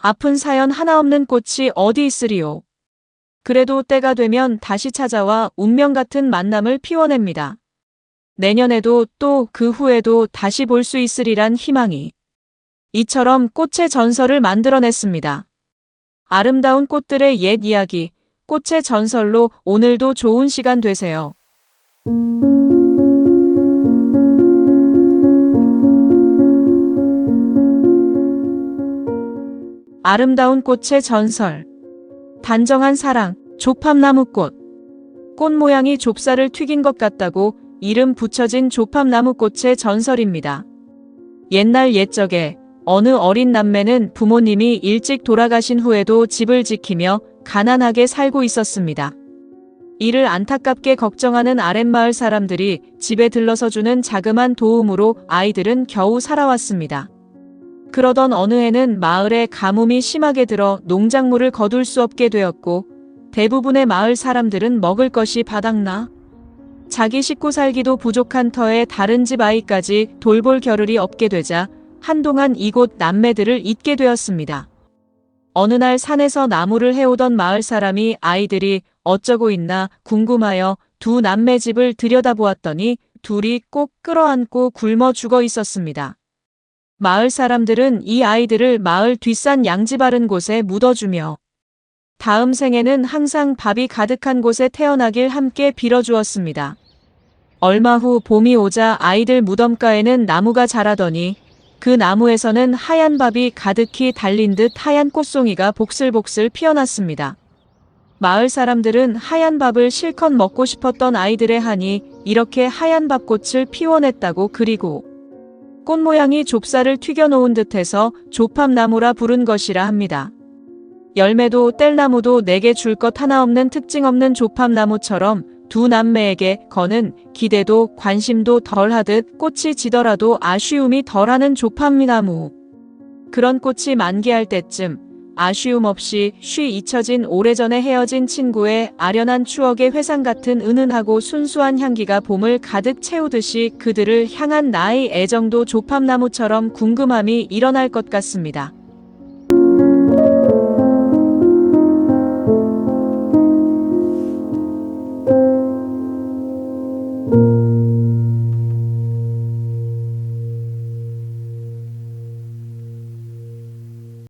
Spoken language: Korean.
아픈 사연 하나 없는 꽃이 어디 있으리요. 그래도 때가 되면 다시 찾아와 운명 같은 만남을 피워냅니다. 내년에도 또 그 후에도 다시 볼 수 있으리란 희망이. 이처럼 꽃의 전설을 만들어냈습니다. 아름다운 꽃들의 옛 이야기, 꽃의 전설로 오늘도 좋은 시간 되세요. 아름다운 꽃의 전설. 단정한 사랑, 조팝나무꽃. 꽃 모양이 좁쌀을 튀긴 것 같다고 이름 붙여진 조팝나무꽃의 전설입니다. 옛날 옛적에 어느 어린 남매는 부모님이 일찍 돌아가신 후에도 집을 지키며 가난하게 살고 있었습니다. 이를 안타깝게 걱정하는 아랫마을 사람들이 집에 들러서 주는 자그만 도움으로 아이들은 겨우 살아왔습니다. 그러던 어느 해는 마을에 가뭄이 심하게 들어 농작물을 거둘 수 없게 되었고 대부분의 마을 사람들은 먹을 것이 바닥나 자기 식구 살기도 부족한 터에 다른 집 아이까지 돌볼 겨를이 없게 되자 한동안 이곳 남매들을 잊게 되었습니다. 어느 날 산에서 나무를 해오던 마을 사람이 아이들이 어쩌고 있나 궁금하여 두 남매 집을 들여다보았더니 둘이 꼭 끌어안고 굶어 죽어 있었습니다. 마을 사람들은 이 아이들을 마을 뒷산 양지 바른 곳에 묻어주며 다음 생에는 항상 밥이 가득한 곳에 태어나길 함께 빌어주었습니다. 얼마 후 봄이 오자 아이들 무덤가에는 나무가 자라더니 그 나무에서는 하얀 밥이 가득히 달린 듯 하얀 꽃송이가 복슬복슬 피어났습니다. 마을 사람들은 하얀 밥을 실컷 먹고 싶었던 아이들의 한이 이렇게 하얀 밥꽃을 피워냈다고 그리고 꽃 모양이 좁쌀을 튀겨놓은 듯해서 조팝나무라 부른 것이라 합니다. 열매도 뗄나무도 내게 줄 것 하나 없는 특징 없는 조팝나무처럼 두 남매에게 거는 기대도 관심도 덜하듯 꽃이 지더라도 아쉬움이 덜하는 조팝나무. 그런 꽃이 만개할 때쯤 아쉬움 없이 쉬 잊혀진 오래전에 헤어진 친구의 아련한 추억의 회상 같은 은은하고 순수한 향기가 봄을 가득 채우듯이 그들을 향한 나의 애정도 조팝나무처럼 궁금함이 일어날 것 같습니다.